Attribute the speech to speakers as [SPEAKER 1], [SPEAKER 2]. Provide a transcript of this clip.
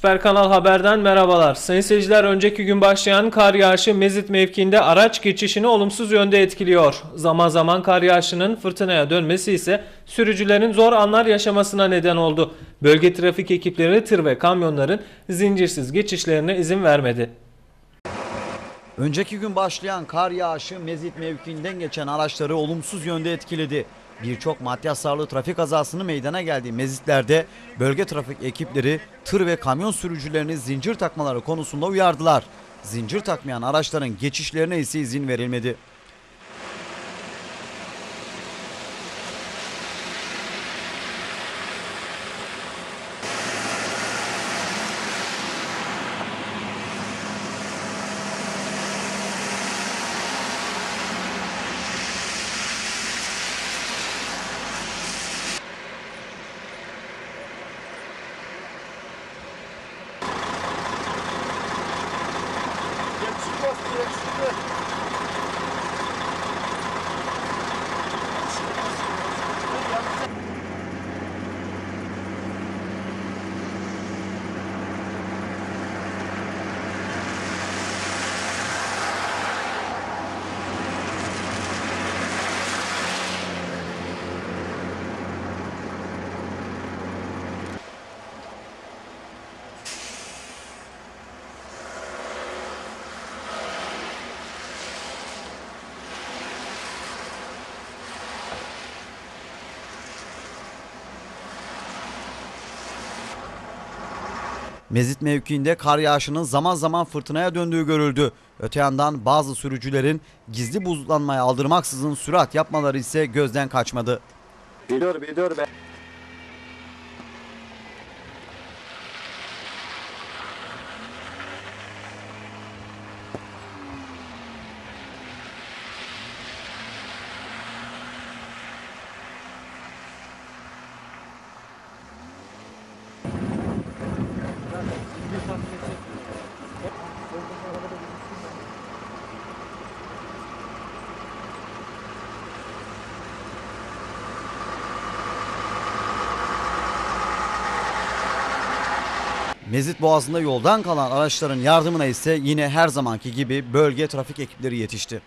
[SPEAKER 1] Süper Kanal Haber'den merhabalar. Sayın seyirciler önceki gün başlayan kar yağışı Mezit mevkiinde araç geçişini olumsuz yönde etkiliyor. Zaman zaman kar yağışının fırtınaya dönmesi ise sürücülerin zor anlar yaşamasına neden oldu. Bölge trafik ekipleri tır ve kamyonların zincirsiz geçişlerine izin vermedi.
[SPEAKER 2] Önceki gün başlayan kar yağışı Mezit mevkiinden geçen araçları olumsuz yönde etkiledi. Birçok maddi hasarlı trafik kazasını meydana geldiği mezitlerde bölge trafik ekipleri tır ve kamyon sürücülerini zincir takmaları konusunda uyardılar. Zincir takmayan araçların geçişlerine ise izin verilmedi. Just the extra. Mezit mevkiinde kar yağışının zaman zaman fırtınaya döndüğü görüldü. Öte yandan bazı sürücülerin gizli buzlanmaya aldırmaksızın sürat yapmaları ise gözden kaçmadı.
[SPEAKER 3] Biliyor biliyor ben.
[SPEAKER 2] Mezit Boğazı'nda yoldan kalan araçların yardımına ise yine her zamanki gibi bölge trafik ekipleri yetişti.